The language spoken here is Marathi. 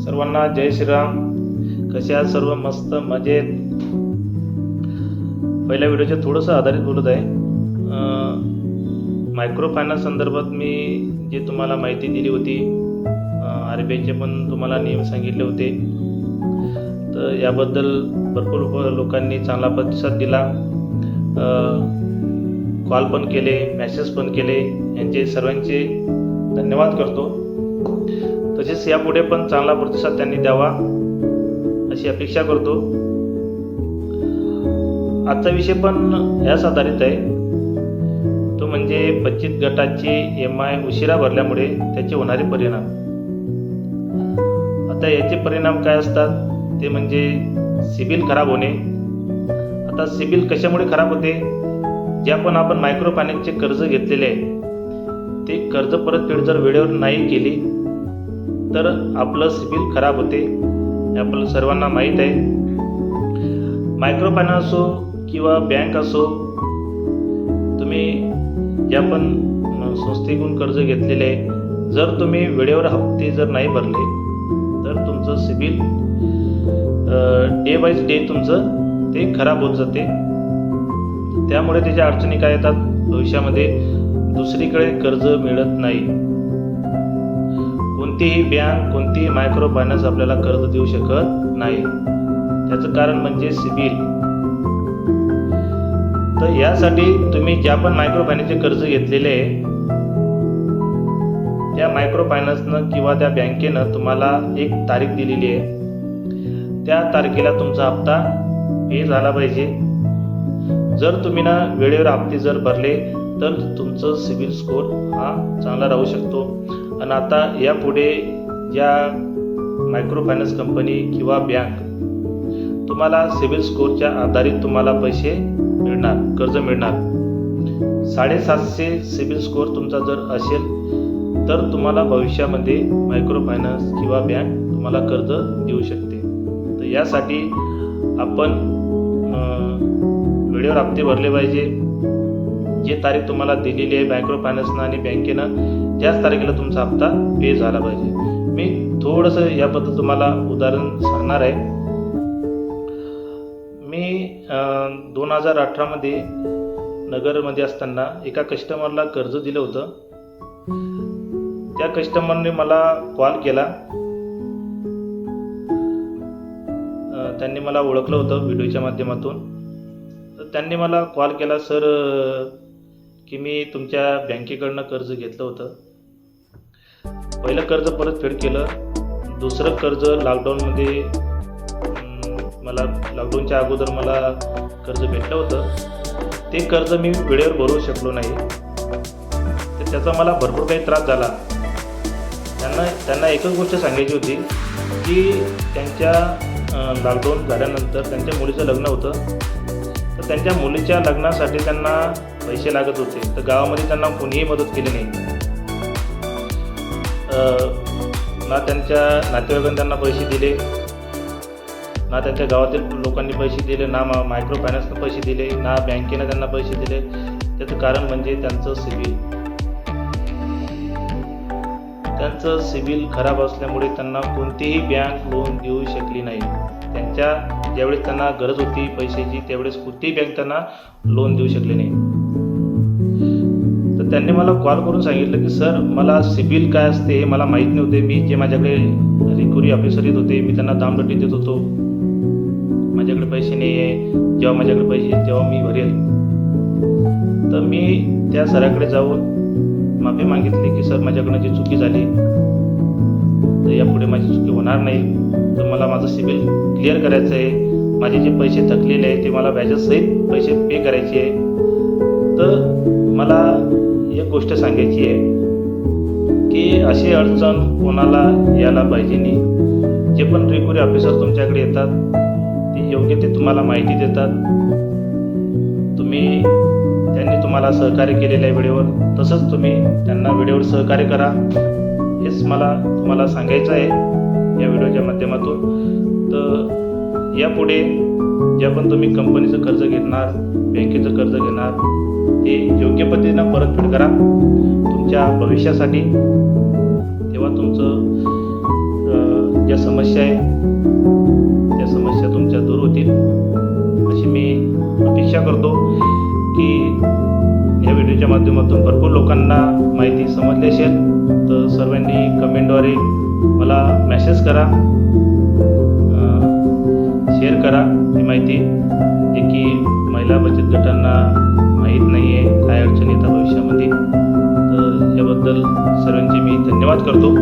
सर्वांना जय श्रीराम. कसे आहात सर्व? मस्त मजेत. पहिल्या व्हिडिओच्या थोडंसं आधारित बोलत आहे. मायक्रो फायनान्स संदर्भात मी जे तुम्हाला माहिती दिली होती आर बी आयचे पण तुम्हाला नियम सांगितले होते. तर याबद्दल भरपूर लोकांनी चांगला प्रतिसाद दिला. कॉल पण केले मॅसेज पण केले. यांचे सर्वांचे धन्यवाद करतो. तसेच यापुढे पण चांगला प्रतिसाद त्यांनी द्यावा अशी अपेक्षा करतो. आजचा विषय पण याच आधारित आहे. तो म्हणजे बचत गटाचे एम आय उशिरा भरल्यामुळे त्याचे होणारे परिणाम. आता याचे परिणाम काय असतात? ते म्हणजे सिबिल खराब होणे. आता सिबिल कशामुळे खराब होते? जे पण आपण मायक्रो फायनान्सचे कर्ज घेतलेले आहे ते कर्ज परतफेड जर वेळेवर नाही केली तर आपलं सिबिल खराब होते हे आपल्याला सर्वांना माहीत आहे. मायक्रो फायनान्स असो किंवा बँक असो तुम्ही ज्या पण संस्थेकडून कर्ज घेतलेले आहे. जर तुम्ही वेळेवर हप्ते जर नाही भरले तर तुमचं सिबिल डे बाय डे तुमचं ते खराब होत जाते. त्यामुळे त्याच्या अडचणी काय येतात? भविष्यामध्ये दुसरीकडे कर्ज मिळत नाही. कोणतीही बँक कोणतीही मायक्रो फायनान्स आपल्याला कर्ज देऊ शकत नाही. त्याचं कारण म्हणजे सिबिल. तर यासाठी तुम्ही ज्या पण मायक्रो फायनान्सचे कर्ज घेतलेले आहे त्या मायक्रो फायनान्सनं किंवा त्या बँकेनं तुम्हाला एक तारीख दिलेली आहे. त्या तारखेला तुमचा हप्ता पे झाला पाहिजे. जर तुम्ही ना वेळेवर हप्ते जर भरले तर तुमचं सिबिल स्कोर हा चांगला राहू शकतो. आणि आता यापुढे ज्या मायक्रो फायनान्स कंपनी किंवा बँक तुम्हाला सिबिल स्कोरच्या आधारित तुम्हाला पैसे मिळणार कर्ज मिळणार. साडेसातशे सिबिल स्कोअर तुमचा जर असेल तर तुम्हाला भविष्यामध्ये मायक्रो फायनान्स किंवा बँक तुम्हाला कर्ज देऊ शकते. तर यासाठी आपण वेळेवर हप्ते भरले पाहिजे. जे तारीख तुम्हाला दिलेली आहे मायक्रो फायनान्सनं आणि बँकेनं त्याच तारखेला तुमचा हप्ता पे झाला पाहिजे. मी थोडंसं याबद्दल तुम्हाला उदाहरण सांगणार आहे. मी दोन हजार अठरामध्ये नगरमध्ये असताना एका कस्टमरला कर्ज दिलं होतं. त्या कस्टमरने मला कॉल. केला त्यांनी मला ओळखलं होतं व्हिडिओच्या माध्यमातून. तर त्यांनी मला कॉल केला सर की मी तुमच्या बँकेकडनं कर्ज घेतलं होतं. पहिलं कर्ज परतफेड केलं. दुसरं कर्ज लॉकडाऊनमध्ये मला लॉकडाऊनच्या अगोदर मला कर्ज भेटलं होतं. ते कर्ज मी वेळेवर भरू शकलो नाही. तर त्याचा मला भरपूर काही त्रास झाला. त्यांना त्यांना एकच गोष्ट सांगायची होती की त्यांच्या लॉकडाऊन झाल्यानंतर त्यांच्या मुलीचं लग्न होतं. तर त्यांच्या मुलीच्या लग्नासाठी त्यांना पैसे लागत होते. तर गावामध्ये त्यांना कोणीही मदत केली नाही. ना त्यांच्या नातेवाईकांनी त्यांना पैसे दिले ना त्यांच्या गावातील लोकांनी पैसे दिले ना मा मायक्रो फायनान्सनं पैसे दिले ना बँकेनं त्यांना पैसे दिले. त्याचं कारण म्हणजे त्यांचं सिबिल. त्यांचं सिबिल खराब असल्यामुळे त्यांना कोणतीही बँक लोन देऊ शकली नाही. त्यांच्या ज्यावेळेस त्यांना गरज होती पैशाची त्यावेळेस कोणतीही बँक त्यांना लोन देऊ शकले नाही. तर त्यांनी मला कॉल करून सांगितलं की सर मला सिबिल काय असते हे मला माहीत नव्हते. मी जे माझ्याकडे रिकव्हरी ऑफिसर येत होते मी त्यांना दामदटी देत होतो. माझ्याकडे पैसे नाही आहे. जेव्हा माझ्याकडे पैसे आहेत तेव्हा मी भरेल. तर मी त्या सराकडे जाऊन माफी मागितली की सर माझ्याकडनं जी चुकी झाली तर यापुढे माझी चुकी होणार नाही. तर मला माझं सिबिल क्लिअर करायचं आहे. माझे जे पैसे थकलेले आहे ते मला व्याजासहित पैसे पे करायचे आहे तर मला एक गोष्ट सांगायची आहे की अशी अडचण कोणाला यायला पाहिजे नाही. जे पण रिकव्हरी ऑफिसर तुमच्याकडे येतात ते योग्य ते तुम्हाला माहिती देतात. तुम्ही त्यांनी तुम्हाला सहकार्य केलेलं आहे वेळेवर तसंच तुम्ही त्यांना वेळेवर सहकार्य करा. हेच मला तुम्हाला सांगायचं आहे या व्हिडिओच्या माध्यमातून. तर यापुढे जे आपण तुम्ही कंपनीचं कर्ज घेणार बँकेचं कर्ज घेणार ते योग्य पद्धतीनं परतफेड करा. तुमच्या भविष्यासाठी. तेव्हा तुमचं ज्या समस्या आहे त्या समस्या तुमच्या दूर होतील. अशी मी अपेक्षा करतो की या व्हिडिओच्या माध्यमातून भरपूर लोकांना माहिती समजली असेल तर सर्वांनी कमेंटद्वारे मला मेसेज करा. शेअर करा. ही माहिती जे की महिला बचत गटांना माहीत नाही आहे काय अडचणी येतात भविष्यामध्ये. तर याबद्दल सर्वांचे मी धन्यवाद करतो.